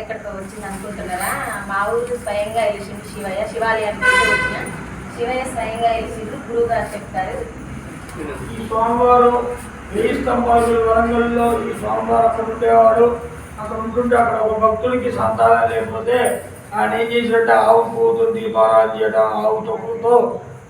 ఎక్కడికి వచ్చింది అనుకుంటున్నారా? మా ఊరు స్వయంగా వెలిసింది శివయ్య. శివాలయానికి వచ్చిన శివయ్య స్వయంగా వెలిసింది గురువు గారు చెప్తారు. ఈ స్వామివారు వెయ్యి స్తంభాలు వరంగల్లో ఈ స్వామివారు అక్కడ ఉండేవాడు. అక్కడ ఉంటుంటే అక్కడ ఒక భక్తుడికి సంతానం లేకపోతే ఆయన ఏం చేసినట్టే ఆవు పూతో దీపారాలు చేయడం ఆవు తొక్కుతో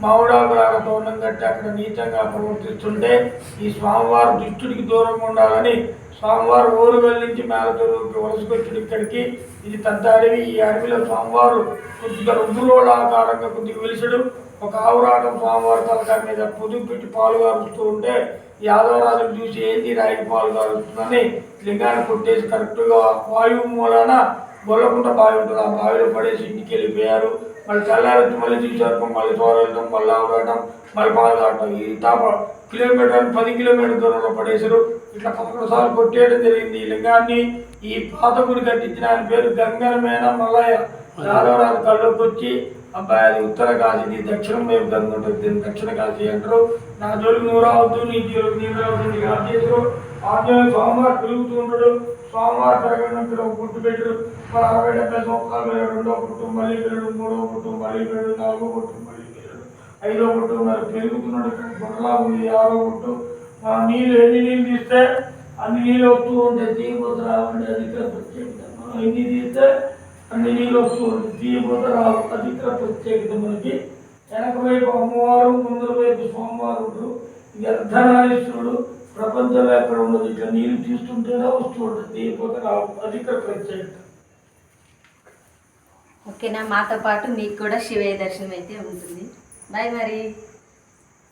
మామిడాకులాగా తోరణం కట్టి అక్కడ నీచంగా ప్రవర్తిస్తుంటే ఈ స్వామివారు దుష్టుడికి దూరంగా ఉండాలని స్వామివారు ఊరుగల్ నుంచి మేలతూరుకి వలసకొచ్చుడు ఇక్కడికి ఇది పెద్ద అడవి ఈ అడవిలో స్వామివారు కొద్దిగా రుద్రులోడ ఆకారంగా కొద్దిగా వెలిసడు. ఒక ఆవురాటం స్వామివారి తలకాయ మీద పొదుపు పెట్టి పాలు కారుస్తూ ఉంటే యాదవరాజులు చూసి ఏంది రాయికి పాలు కారుస్తుందని లింగాన్ని కొట్టేసి కరెక్ట్గా వాయువు మూలాన గొల్లకుంట బావి ఉంటుంది. ఆ బావిలో పడేసి ఇంటికి వెళ్ళిపోయారు. మళ్ళీ తెల్లారి మళ్ళీ చూసారు మళ్ళీ తోరవడం మళ్ళీ ఆవురాటం మళ్ళీ పాలు కావటం ఈ తాప కిలోమీటర్ పది కిలోమీటర్ దూరంలో పడేసారు ఇట్లా పదకొండు సార్లు కొట్టేయడం జరిగింది. ఈ లింగాన్ని ఈ పాతకుడు కట్టించిన ఆయన పేరు గంగరమేన మల్లయ్య. యాదవరాజు కళ్ళలోకి వచ్చి అబ్బాయి అది ఉత్తర కాశీ దక్షిణం వైపు గంగ ఉంటుంది దీన్ని దక్షిణ కాశీ అంటారు. నా జోలికి నువ్వు రావద్దు నీ జోలికి నీరు రావద్దు నీకు ఆదేశం ఆంజనేయ స్వామివారు పెరుగుతూ ఉంటాడు స్వామివారు పెరగడానికి ఒక గుట్టు పెట్టడు మరి అరవై డెబ్బై సంవత్సరాలు రెండో పుట్టు మళ్ళీ పెరడు మూడో గుట్టు మళ్ళీ పెరడు నాలుగో పుట్టు మళ్ళీ పెరడు ఐదో గుట్టు మరి పెరుగుతున్నాడు ఇక్కడ గుట్టలా ఉంది ఆరో గుట్టు ఆ నీళ్ళు ఎన్ని నీళ్ళు తీస్తే అన్ని నీళ్ళు వస్తూ ఉంటాయి. తీయబోతు రావండి అధిక ప్రత్యేకత మనం ఎన్ని తీస్తే అన్ని నీళ్ళు వస్తూ ఉంటాయి. తీయబోతు రావు అధిక ప్రత్యేకత మనకి. వెనక వైపు అమ్మవారు ముందర వైపు సోమవారుడు ఉంటారు ఇది ప్రపంచంలో ఎక్కడ ఉండదు. ఇట్లా నీళ్ళు తీస్తుంటేనే వస్తూ ఉంటుంది తీయబోతు రావు అధిక ప్రత్యేకత ఓకేనా? మాతో పాటు మీకు కూడా శివయ్య దర్శనం అయితే ఉంటుంది. బాయ్ మరి.